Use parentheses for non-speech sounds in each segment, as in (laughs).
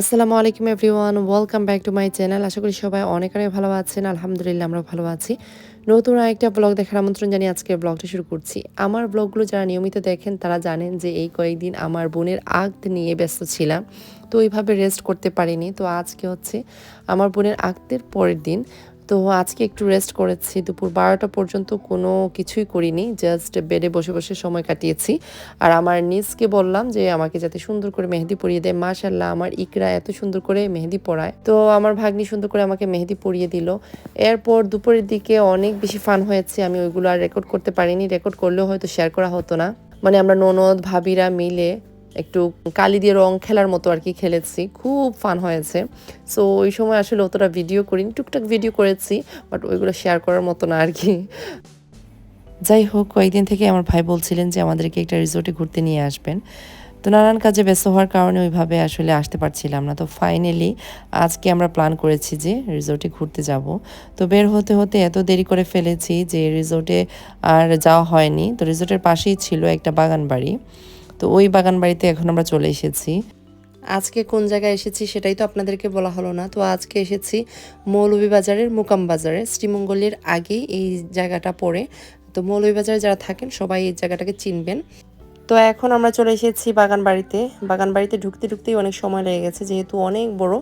আসসালামু আলাইকুম everyone, welcome back to my channel. আশা করি সবাই অনেক অনেক ভালো আছেন। আলহামদুলিল্লাহ, আমরা ভালো আছি। নতুন আরেকটা ব্লগ দেখার আমন্ত্রণ জানিয়ে আজকে ব্লগটা শুরু করছি। আমার ব্লগগুলো যারা নিয়মিত দেখেন, তারা জানেন যে এই কয়েকদিন আমার বোনের আগ নিয়ে ব্যস্ত ছিলাম। তো ওইভাবে রেস্ট করতে পারিনি। তো আজকে হচ্ছে আমার বোনের আগতের পরের দিন তো আজকে একটু রেস্ট করেছি। দুপুর বারোটা পর্যন্ত কোনো কিছুই করিনি জাস্ট বেডে বসে বসে সময় কাটিয়েছি। আর আমার নিজকে বললাম যে, আমাকে যাতে সুন্দর করে মেহেদি পরিয়ে দেয়। মাশাল্লাহ আমার ইকরা এত সুন্দর করে মেহেদি পরায়। তো আমার ভাগ্নি সুন্দর করে আমাকে মেহেদি পরিয়ে দিল। এরপর দুপুরের দিকে অনেক বেশি ফান হয়েছে। আমি ওইগুলো আর রেকর্ড করতে পারিনি। রেকর্ড করলেও হয়তো শেয়ার করা হতো না। মানে আমরা ননদ, ভাবিরা মিলে একটু কালি দিয়ে রং খেলার মতো আর কি খেলেছি। খুব ফান হয়েছে। সো ওই সময় আসলে অতটা ভিডিও করিনি, টুকটাক ভিডিও করেছি বাট ওইগুলো শেয়ার করার মতো না আর কি। যাই হোক, কয়েকদিন থেকে আমার ভাই বলছিলেন যে আমাদেরকে একটা রিসোর্টে ঘুরতে নিয়ে আসবেন। তো নানান কাজে ব্যস্ত হওয়ার কারণে ওইভাবে আসলে আসতে পারছিলাম না। তো ফাইনালি আজকে আমরা প্ল্যান করেছি যে রিসোর্টে ঘুরতে যাব। তো বের হতে হতে এত দেরি করে ফেলেছি যে রিসোর্টে আর যাওয়া হয়নি। তো রিসোর্টের পাশেই ছিল একটা বাগান বাড়ি তো ওই বাগান বাড়িতে এখন আমরা চলে এসেছি। আজকে কোন জায়গায় এসেছি সেটাই তো আপনাদেরকে বলা হলো না। তো আজকে এসেছি মৌলভীবাজারের মুকাম বাজারে শ্রীমঙ্গলের আগেই এই জায়গাটা পড়ে। তো মৌলভীবাজারে যারা থাকেন সবাই এই জায়গাটাকে চিনবেন। তো এখন আমরা চলে এসেছি বাগান বাড়িতে বাগান বাড়িতে ঢুকতে ঢুকতেই অনেক সময় লেগে গেছে, যেহেতু অনেক বড়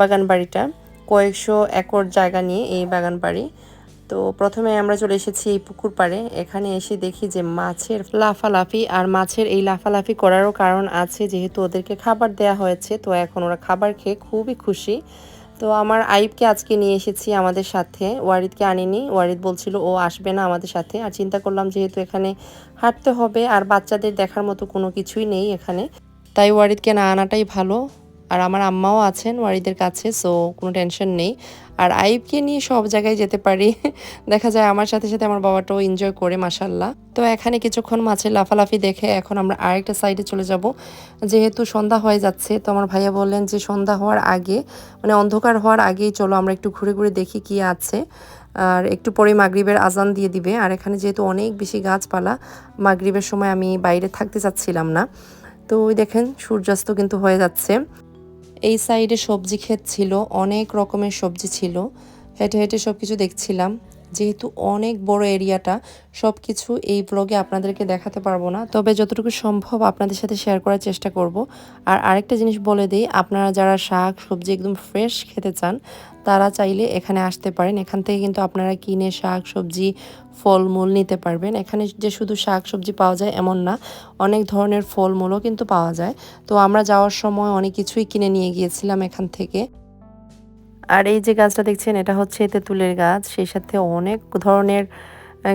বাগান বাড়িটা কয়েকশো একর জায়গা নিয়ে এই বাগান বাড়ি তো প্রথমে আমরা চলে এসেছি এই পুকুর পাড়ে। এখানে এসে দেখি যে মাছের লাফালাফি আর মাছের এই লাফালাফি করারও কারণ আছে, যেহেতু ওদেরকে খাবার দেয়া হয়েছে, তো এখন ওরা খাবার খেয়ে খুবই খুশি। তো আমার আইবকে আজকে নিয়ে এসেছি আমাদের সাথে। ওয়ারিদকে আনিনি। ওয়ারিদ বলছিল ও আসবে না আমাদের সাথে। আর চিন্তা করলাম যেহেতু এখানে হাঁটতে হবে আর বাচ্চাদের দেখার মতো কোনো কিছুই নেই এখানে, তাই ওয়ারিদকে না আনাটাই ভালো। আর আমার আম্মাও আছেন ওয়ারিদের কাছে সো কোনো টেনশন নেই। আর আইবকে নিয়ে সব জায়গায় যেতে পারি। (laughs) দেখা যায় আমার সাথে সাথে আমার বাবাটাও এনজয় করে মাসাল্লাহ তো এখানে কিছুক্ষণ মাছের লাফালাফি দেখে এখন আমরা আরেকটা সাইডে চলে যাব। যেহেতু সন্ধ্যা হয়ে যাচ্ছে, তো আমার ভাইয়া বললেন যে সন্ধ্যা হওয়ার আগে মানে অন্ধকার হওয়ার আগেই চলো আমরা একটু ঘুরে ঘুরে দেখি কি আছে। আর একটু পরে মাগরিবের আজান দিয়ে দিবে। আর এখানে যেহেতু অনেক বেশি গাছপালা, মাগরিবের সময় আমি বাইরে থাকতে চাচ্ছিলাম না। তো ওই দেখেন, সূর্যাস্ত কিন্তু হয়ে যাচ্ছে। এই সাইডে সবজি ক্ষেত ছিল অনেক রকমের সবজি ছিল। হেঁটে হেঁটে সব কিছু দেখছিলাম। যেহেতু অনেক বড় এরিয়াটা সব কিছু এই ব্লগে আপনাদেরকে দেখাতে পারব না। তবে যতটুকু সম্ভব আপনাদের সাথে শেয়ার করার চেষ্টা করব। আর আরেকটা জিনিস বলে দিই, আপনারা যারা শাক, সবজি একদম ফ্রেশ খেতে চান, তারা চাইলে এখানে আসতে পারেন। এখান থেকে কিন্তু আপনারা কিনে শাক, সবজি, ফলমূল নিতে পারবেন। এখানে যে শুধু শাক, সবজি পাওয়া যায় এমন না, অনেক ধরনের ফলমূলও কিন্তু পাওয়া যায়। তো আমরা যাওয়ার সময় অনেক কিছুই কিনে নিয়ে গিয়েছিলাম এখান থেকে। আর এই যে গাছটা দেখছেন, এটা হচ্ছে তেঁতুলের গাছ। সেই সাথে অনেক ধরনের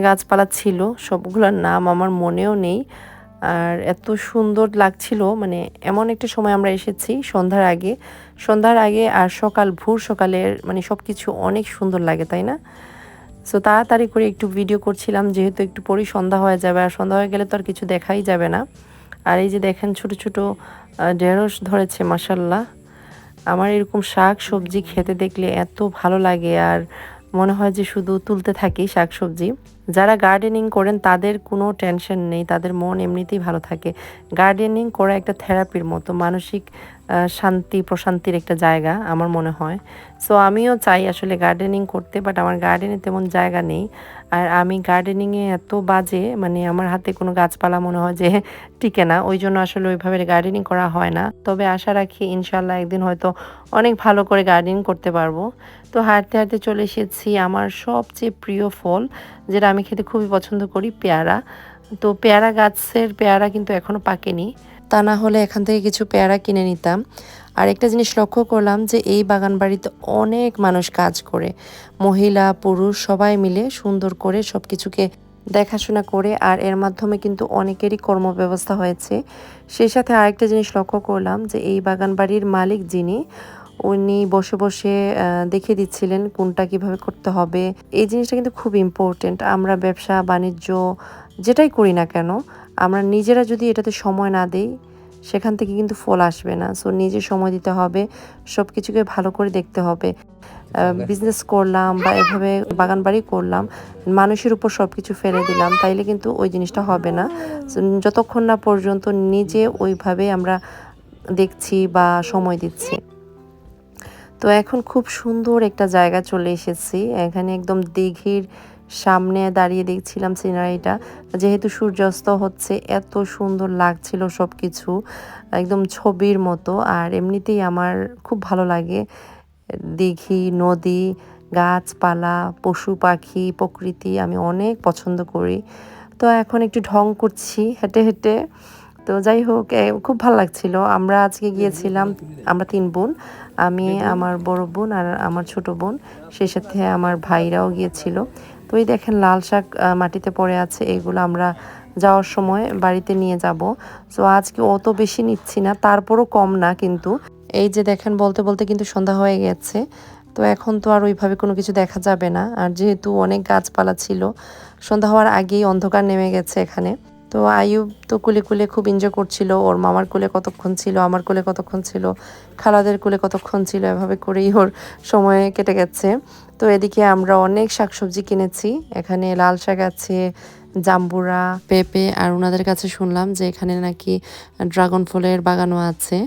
গাছপালা ছিল। সবগুলোর নাম আমার মনেও নেই। আর এত সুন্দর লাগছিল। মানে এমন একটা সময় আমরা এসেছি সন্ধ্যার আগে। সন্ধ্যার আগে আর সকাল, ভোর সকালের মানে সব কিছু অনেক সুন্দর লাগে, তাই না? সো তাড়াতাড়ি করে একটু ভিডিও করছিলাম, যেহেতু একটু পরেই সন্ধ্যা হয়ে যাবে। আর সন্ধ্যা হয়ে গেলে তো আর কিছু দেখাই যাবে না। আর এই যে দেখেন ছোট ছোট ঢেঁড়স ধরেছে মাসাল্লাহ আমার এরকম শাক সবজি খেতে দেখলে এত ভালো লাগে আর মনে হয় যে শুধু তুলতে থাকি শাক সবজি। যারা গার্ডেনিং করেন তাদের কোনো টেনশন নেই, তাদের মন এমনিতেই ভালো থাকে। গার্ডেনিং করা একটা থেরাপির মতো, মানসিক শান্তি, প্রশান্তির একটা জায়গা আমার মনে হয়। সো আমিও চাই আসলে গার্ডেনিং করতে বাট আমার গার্ডেনে তেমন জায়গা নেই। আর আমি গার্ডেনিংয়ে এত বাজে মানে আমার হাতে কোনো গাছপালা মনে হয় যে টিকে না, ওই জন্য আসলে ওইভাবে গার্ডেনিং করা হয় না। তবে আশা রাখি ইনশাল্লাহ একদিন হয়তো অনেক ভালো করে গার্ডেনিং করতে পারব। তো হাঁটতে হাঁটতে চলে এসেছি আমার সবচেয়ে প্রিয় ফল, যেটা আমি খেতে খুবই পছন্দ করি, পেয়ারা। তো পেয়ারা গাছের পেয়ারা কিন্তু এখনও পাকেনি। তা না হলে এখান থেকে কিছু পেয়ারা কিনে নিতাম। আর একটা জিনিস লক্ষ্য করলাম যে এই বাগান বাড়িতে অনেক মানুষ কাজ করে। মহিলা, পুরুষ সবাই মিলে সুন্দর করে সব কিছুকে দেখাশোনা করে আর এর মাধ্যমে কিন্তু অনেকেরই কর্মব্যবস্থা হয়েছে। সেই সাথে আরেকটা জিনিস লক্ষ্য করলাম যে এই বাগান বাড়ির মালিক যিনি, উনি বসে বসে দেখিয়ে দিচ্ছিলেন কোনটা কীভাবে করতে হবে। এই জিনিসটা কিন্তু খুব ইম্পর্টেন্ট আমরা ব্যবসা, বাণিজ্য, যেটাই করি না কেন আমরা নিজেরা যদি এটাতে সময় না দিই সেখান থেকে কিন্তু ফল আসবে না। সো নিজে সময় দিতে হবে সব কিছুকে ভালো করে দেখতে হবে। বিজনেস করলাম বা এভাবে বাগান বাড়ি করলাম মানুষের উপর সব কিছু ফেলে দিলাম তাইলে কিন্তু ওই জিনিসটা হবে না। যতক্ষণ না পর্যন্ত নিজে ওইভাবে আমরা দেখছি বা সময় দিচ্ছি। তো এখন খুব সুন্দর একটা জায়গা চলে এসেছি। এখানে একদম দিঘির সামনে দাঁড়িয়ে দেখছিলাম সিনারিটা। যেহেতু সূর্যাস্ত হচ্ছে এত সুন্দর লাগছিল সব কিছু একদম ছবির মতো। আর এমনিতেই আমার খুব ভালো লাগে। দিঘি নদী গাছপালা পশু পাখি প্রকৃতি আমি অনেক পছন্দ করি। তো এখন একটু ঢং করছি হেঁটে হেঁটে। তো যাই হোক খুব ভালো লাগছিল। আমরা আজকে গিয়েছিলাম আমরা তিন বোন আমি আমার বড় বোন আর আমার ছোট বোন। সেই সাথে আমার ভাইরাও গিয়েছিল। তো এই দেখেন লাল শাক মাটিতে পড়ে আছে, এগুলো আমরা যাওয়ার সময় বাড়িতে নিয়ে যাব। তো আজকে অত বেশি নিচ্ছি না, তারপরও কম না কিন্তু। এই যে দেখেন, বলতে বলতে কিন্তু সন্ধ্যা হয়ে গেছে। তো এখন তো আর ওইভাবে কোনো কিছু দেখা যাবে না। আর যেহেতু অনেক গাছপালা ছিল, সন্ধ্যা হওয়ার আগেই অন্ধকার নেমে গেছে এখানে। তো আয়ুব তো কুলে কুলে খুব এনজয় করছিল, ওর মামার কোলে কতক্ষণ ছিল, আমার কোলে কতক্ষণ ছিল, খালাদের কোলে কতক্ষণ ছিল, এভাবে করেই ওর সময় কেটে গেছে। তো এদিকে আমরা অনেক শাকসবজি কিনেছি। এখানে লাল শাক আছে, জাম্বুরা, পেঁপে আর ওনাদের কাছে শুনলাম যে এখানে নাকি ড্রাগন ফলের বাগানও আছে।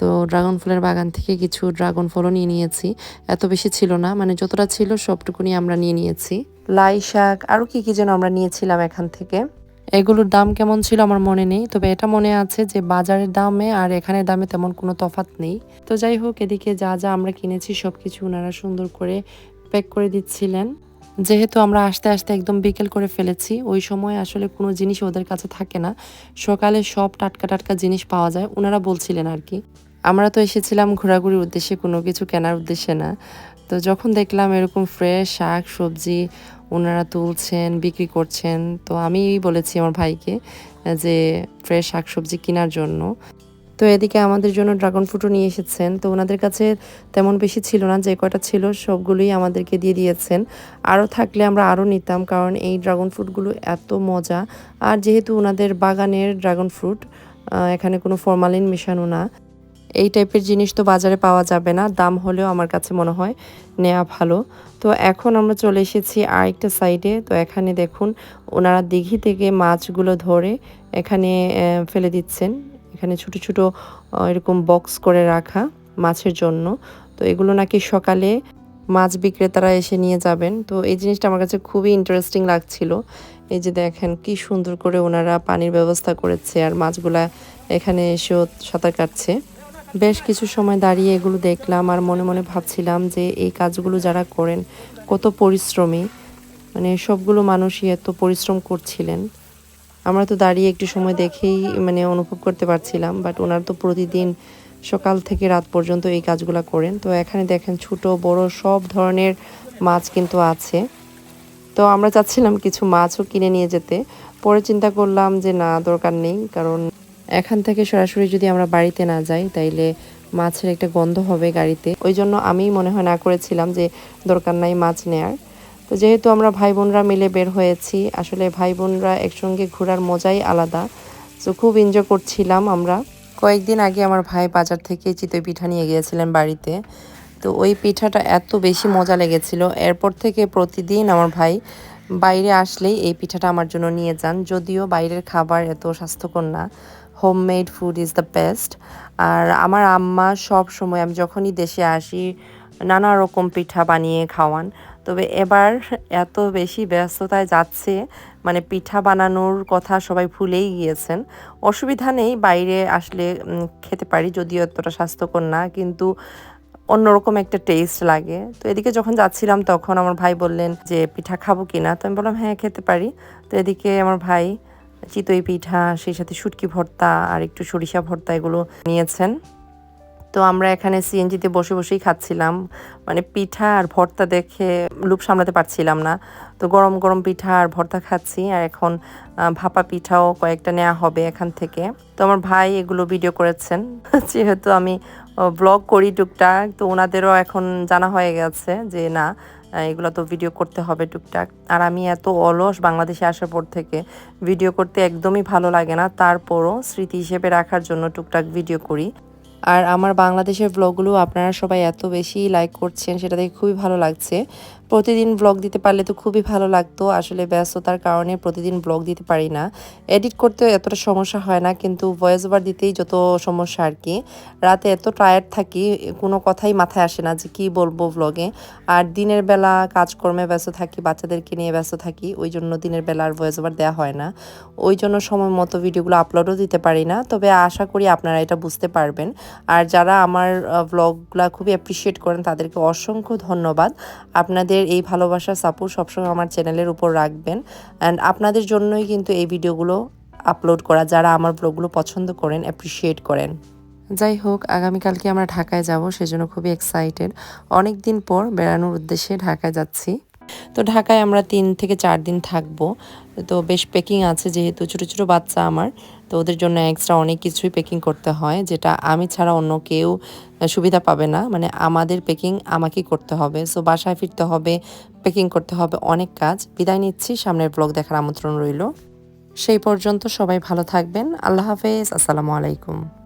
তো ড্রাগন ফলের বাগান থেকে কিছু ড্রাগন ফলও নিয়ে নিয়েছি। এত বেশি ছিল না মানে যতটা ছিল সবটুকুনি আমরা নিয়ে নিয়েছি। লাই শাক আরও কী কী যেন আমরা নিয়েছিলাম এখান থেকে। এগুলোর দাম কেমন ছিল আমার মনে নেই, তবে এটা মনে আছে যে বাজারের দামে আর এখানের দামে তেমন কোনো তফাৎ নেই। তো যাই হোক, এদিকে যা যা আমরা কিনেছি সব কিছু ওনারা সুন্দর করে প্যাক করে দিচ্ছিলেন। যেহেতু আমরা আস্তে আস্তে একদম বিকেল করে ফেলেছি, ওই সময় আসলে কোনো জিনিস ওদের কাছে থাকে না। সকালে সব টাটকা টাটকা জিনিস পাওয়া যায় ওনারা বলছিলেন আর কি। আমরা তো এসেছিলাম ঘোরাঘুরির উদ্দেশ্যে, কোনো কিছু কেনার উদ্দেশ্যে না। তো যখন দেখলাম এরকম ফ্রেশ শাক, সবজি ওনারা তুলছেন, বিক্রি করছেন, তো আমি বলেছি আমার ভাইকে যে ফ্রেশ শাকসবজি কেনার জন্য। তো এদিকে আমাদের জন্য ড্রাগন ফ্রুটও নিয়ে এসেছেন। তো ওনাদের কাছে তেমন বেশি ছিল না, যে কয়টা ছিল সবগুলোই আমাদেরকে দিয়ে দিয়েছেন। আরও থাকলে আমরা আরও নিতাম, কারণ এই ড্রাগন ফ্রুটগুলো এত মজা। আর যেহেতু ওনাদের বাগানের ড্রাগন ফ্রুট এখানে কোনো ফরমালিন মেশানো না, এই টাইপের জিনিস তো বাজারে পাওয়া যাবে না, দাম হলেও আমার কাছে মনে হয় নেওয়া ভালো। তো এখন আমরা চলে এসেছি আরেকটা সাইডে, তো এখানে দেখুন ওনারা দিঘি থেকে মাছগুলো ধরে এখানে ফেলে দিচ্ছেন। এখানে ছোট ছোট এরকম বক্স করে রাখা মাছের জন্য। তো এগুলো নাকি সকালে মাছ বিক্রেতারা এসে নিয়ে যাবেন। তো এই জিনিসটা আমার কাছে খুবই ইন্টারেস্টিং লাগছিল। এই যে দেখেন কি সুন্দর করে ওনারা পানির ব্যবস্থা করেছে আর মাছগুলা এখানে এসেও সাঁতার কাটছে। বেশ কিছু সময় দাঁড়িয়ে এগুলো দেখলাম আর মনে মনে ভাবছিলাম যে এই কাজগুলো যারা করেন কত পরিশ্রমী। মানে সবগুলো মানুষই এত পরিশ্রম করছিলেন। আমরা তো দাঁড়িয়ে একটু সময় দেখেই মানে অনুভব করতে পারছিলাম বাট ওনার তো প্রতিদিন সকাল থেকে রাত পর্যন্ত এই কাজগুলো করেন। তো এখানে দেখেন ছোট, বড় সব ধরনের মাছ কিন্তু আছে। তো আমরা চাচ্ছিলাম কিছু মাছও কিনে নিয়ে যেতে। পরে চিন্তা করলাম যে না, দরকার নেই, কারণ এখান থেকে সরাসরি যদি আমরা বাড়িতে না যাই, তাইলে মাছের একটা গন্ধ হবে গাড়িতে। ওই জন্য আমি মনে হয় না করেছিলাম যে দরকার নাই মাছ নেয়ার। তো যেহেতু আমরা ভাই বোনরা মিলে বের হয়েছি, আসলে ভাই বোনরা একসঙ্গে ঘোরার মজাই আলাদা। তো খুব এনজয় করছিলাম আমরা। কয়েকদিন আগে আমার ভাই বাজার থেকে চিতই পিঠা নিয়ে গিয়েছিলেন বাড়িতে। তো ওই পিঠাটা এত বেশি মজা লেগেছিল। এরপর থেকে প্রতিদিন আমার ভাই বাইরে আসলেই এই পিঠাটা আমার জন্য নিয়ে যান। যদিও বাইরের খাবার এত স্বাস্থ্যকর না। Homemade food is the best আর আমার আম্মা সব সময় আমি যখনই দেশে আসি, নানা রকম পিঠা বানিয়ে খাওয়ান। তবে এবার এত বেশি ব্যস্ততায় যাচ্ছে মানে পিঠা বানানোর কথা সবাই ভুলেই গিয়েছেন। অসুবিধা নেই, বাইরে আসলে খেতে পারি, যদিও এতটা স্বাস্থ্যকর না, কিন্তু অন্যরকম একটা টেস্ট লাগে। তো এদিকে যখন যাচ্ছিলাম তখন আমার ভাই বললেন যে, পিঠা খাব কিনা? তো আমি বললাম হ্যাঁ খেতে পারি। তো এদিকে আমার ভাই চিতই পিঠা, সেই সাথে শুটকি ভর্তা আর একটু সরিষা ভর্তা এগুলো নিয়েছেন। তো আমরা এখানে সিএনজিতে বসে বসেই খাচ্ছিলাম। মানে পিঠা আর ভর্তা দেখে লুপ সামলাতে পারছিলাম না। তো গরম গরম পিঠা আর ভর্তা খাচ্ছি আর এখন ভাপা পিঠাও কয়েকটা নেওয়া হবে এখান থেকে। তো আমার ভাই এগুলো ভিডিও করেছেন। (laughs) যেহেতু আমি ব্লগ করি টুকটাক, তো ওনাদেরও এখন জানা হয়ে গেছে যে না এগুলো তো ভিডিও করতে হবে টুকটাক। আর আমি এত অলস বাংলাদেশে আসার পর থেকে ভিডিও করতে একদমই ভালো লাগে না। তারপরও স্মৃতি হিসেবে রাখার জন্য টুকটাক ভিডিও করি। আর আমার বাংলাদেশের ব্লগগুলো আপনারা সবাই এত বেশি লাইক করছেন, সেটা দেখে খুবই ভালো লাগছে। প্রতিদিন ব্লগ দিতে পারলে তো খুবই ভালো লাগতো। আসলে ব্যস্ততার কারণে প্রতিদিন ব্লগ দিতে পারি না। এডিট করতেও এতটা সমস্যা হয় না, কিন্তু ভয়েস ওভার দিতেই যত সমস্যা আর কি। রাতে এত টায়ার্ড থাকি, কোনো কথাই মাথায় আসে না যে কি বলব ব্লগে আর দিনের বেলা কাজকর্মে ব্যস্ত থাকি, বাচ্চাদেরকে নিয়ে ব্যস্ত থাকি, ওই জন্য দিনের বেলা আর ভয়েস ওভার দেওয়া হয় না। ওই জন্য সময় মতো ভিডিওগুলো আপলোডও দিতে পারি না। তবে আশা করি আপনারা এটা বুঝতে পারবেন। আর যারা আমার ব্লগগুলো খুবই অ্যাপ্রিসিয়েট করেন, তাদেরকে অসংখ্য ধন্যবাদ। আপনাদের এই ভালোবাসা সাপোর্ট সবসময় আমার চ্যানেলের উপর রাখবেন। অ্যান্ড আপনাদের জন্যই কিন্তু এই ভিডিওগুলো আপলোড করা, যারা আমার ব্লগগুলো পছন্দ করেন অ্যাপ্রিসিয়েট করেন। যাই হোক, আগামীকালকে আমরা ঢাকায় যাব, সেজন্য খুবই এক্সাইটেড অনেক দিন পর বেড়ানোর উদ্দেশ্যে ঢাকায় যাচ্ছি। তো ঢাকায় আমরা তিন থেকে চার দিন থাকব। তো বেশ প্যাকিং আছে যেহেতু, ছোটো ছোটো বাচ্চা আমার। তো ওদের জন্য এক্সট্রা অনেক কিছুই প্যাকিং করতে হয়, যেটা আমি ছাড়া অন্য কেউ সুবিধা পাবে না। মানে আমাদের প্যাকিং আমাকেই করতে হবে। সো বাসায় ফিরতে হবে প্যাকিং করতে হবে অনেক কাজ। বিদায় নিচ্ছি, সামনের ব্লগ দেখার আমন্ত্রণ রইল। সেই পর্যন্ত সবাই ভালো থাকবেন। আল্লাহ হাফেজ, আসসালামু আলাইকুম।